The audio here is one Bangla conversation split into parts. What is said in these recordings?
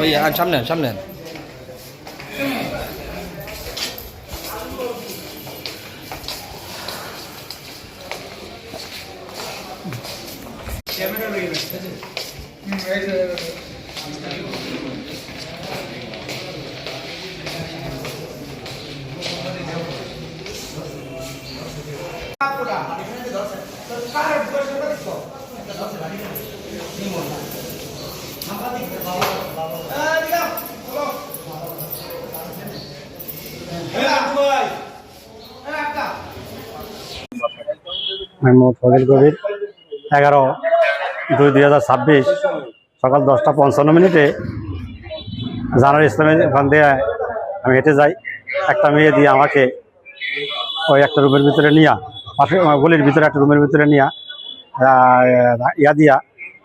ওই আর সামনে আন, সামনে আন। আমি কবির, এগারো দুই দুই হাজার ছাব্বিশ, সকাল দশটা পঞ্চান্ন মিনিটে জানার ইসলামের ওখান দিয়ে আমি হেঁটে যাই। একটা মেয়ে দিয়ে আমাকে ওই একটা রুমের ভিতরে নিয়া, পাশে, গলির ভিতরে একটা রুমের ভিতরে নিয়া ইয়া দিয়া,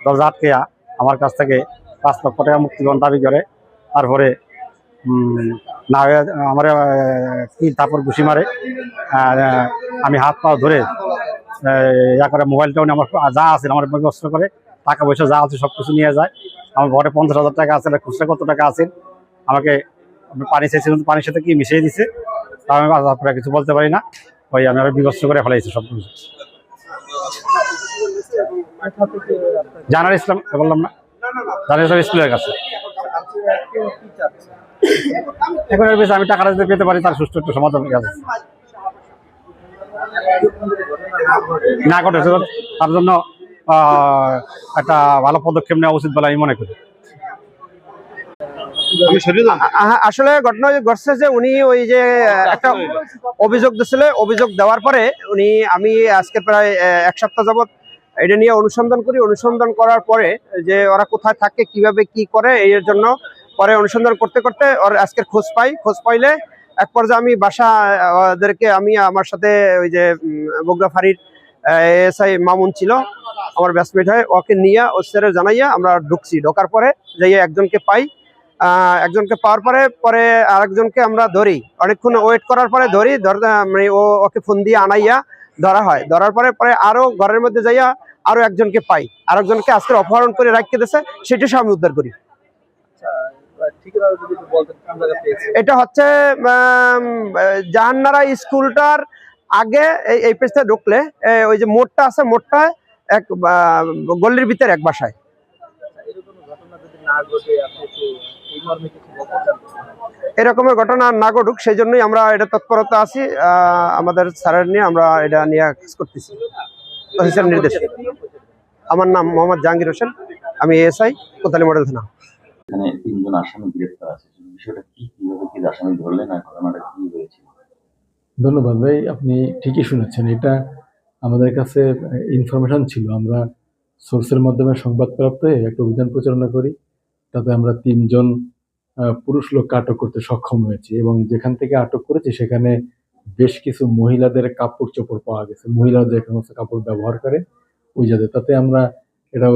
দরজা আটকেয়া আমার কাছ থেকে পাঁচ লক্ষ টাকা মুক্তিপণ দাবি করে। তারপরে না আমার কি তারপর ঘুষি মারে। আমি হাত পা ধরে ইয়া করে মোবাইলটাও আমার যা আছে আমার অস্ত্র করে, টাকা পয়সা যা আছে সব কিছু নিয়ে যায়। আমার ঘরে পঞ্চাশ হাজার টাকা আছে, খুচরা কত টাকা আছে? আমাকে, আমি পানি চাইছিলাম পানির সাথে কি মিশিয়ে দিছে? তা আমি কিছু বলতে পারি না। ওই আমি আরও বিভস্ত করে ফেলাইছি সব কিছু জানার ইসলাম বললাম না। জানার ইসলাম স্কুলের কাছে। এখন এর বেশি আমি টাকাটা যদি পেতে পারি তার সুষ্ঠু একটু না ঘটেছে তার জন্য একটা ভালো পদক্ষেপ নেওয়া উচিত বলে আমি মনে করি। আসলে ঘটনা ঘটছে যে উনি ওই যে একটা অভিযোগ দিছিল অভিযোগ দেওয়ার পরে উনি আমি আজকে প্রায় এক সপ্তাহ যাবত এটা নিয়ে অনুসন্ধান করি। অনুসন্ধান করার পরে যে ওরা কোথায় থাকে, কীভাবে কি করে এর জন্য পরে অনুসন্ধান করতে করতে ওর আজকের খোঁজ পাই। খোঁজ পাইলে এক পর্যায়ে আমি বাসা, ওদেরকে আমি আমার সাথে ওই যে বগুড়া ফাঁড়ির এসআই মামুন ছিল, আমার ব্যাসমেট হয়, ওকে নিয়ে ও স্যারের জানাইয়া আমরা ঢুকছি। ঢোকার পরে যাইয়া একজনকে পাই। একজনকে পাওয়ার পরে পরে আরেকজনকে আমরা ধরি। অনেকক্ষণ ওয়েট করার পরে ধরি, ধর মানে ও, ওকে ফোন দিয়ে আনাইয়া ধরা হয়। ধরার পরে পরে আরও ঘরের মধ্যে যাইয়া আরও একজনকে পাই। আর একজনকে আজকে অপহরণ করে রাখতে দিয়েছে সেটা আমি উদ্ধার করি। এটা হচ্ছে জাহান্নারা স্কুলটার আগে এই পেজটা ঢুকলে ওই যে মোড়টা আছে মোড়টা এক গল্লির ভিতরে এক বাসায়। এরকমের ঘটনা না ঘটুক সেই জন্যই আমরা এটা তৎপরতা আছি আমাদের স্যারের নিয়ে আমরা এটা নিয়ে কাজ করতেছি। অফিসের নির্দেশ। আমার নাম মোহাম্মদ জাহাঙ্গীর হোসেন আমি এসআই কোতালি মডেল থানা। এখানে তিনজন আসামি আছে বিষয়টা কি কীভাবে কি আসামি ধরলেন আর ঘটনাটা কি হয়েছিল ধন্যবাদ ভাই আপনি ঠিকই শুনেছেন এটা আমাদের কাছে ইনফরমেশন ছিল। আমরা সোর্সের মাধ্যমে সংবাদপ্রাপ্ত হয়ে একটা অভিযান পরিচালনা করি তাতে আমরা তিনজন পুরুষ লোককে আটক করতে সক্ষম হয়েছি এবং যেখান থেকে আটক করেছি, সেখানে বেশ কিছু মহিলাদের কাপড় চোপড় পাওয়া গেছে। মহিলারা যে সমস্ত কাপড় ব্যবহার করে, ওই যাতে তাতে আমরা এটা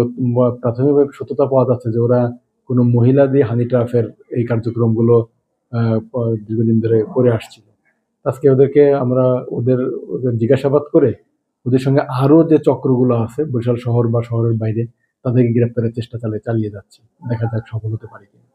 প্রাথমিকভাবে সত্যতা পাওয়া যাচ্ছে যে ওরা কোনো মহিলা দিয়ে হানি ট্রাফের এই কার্যক্রমগুলো দীর্ঘদিন ধরে করে আসছিল। আজকে ওদেরকে আমরা ওদের জিজ্ঞাসাবাদ করে ওদের সঙ্গে আরও যে চক্রগুলো আছে, বরিশাল শহর বা শহরের বাইরে, তাদেরকে গ্রেপ্তারের চেষ্টা চালিয়ে চালিয়ে যাচ্ছি। দেখা যাক সফল হতে পারি কিনা।